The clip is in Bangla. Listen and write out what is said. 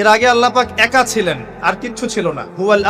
এর আগে আল্লাহ পাক একা ছিলেন আর কিচ্ছু ছিল না। হুয়াল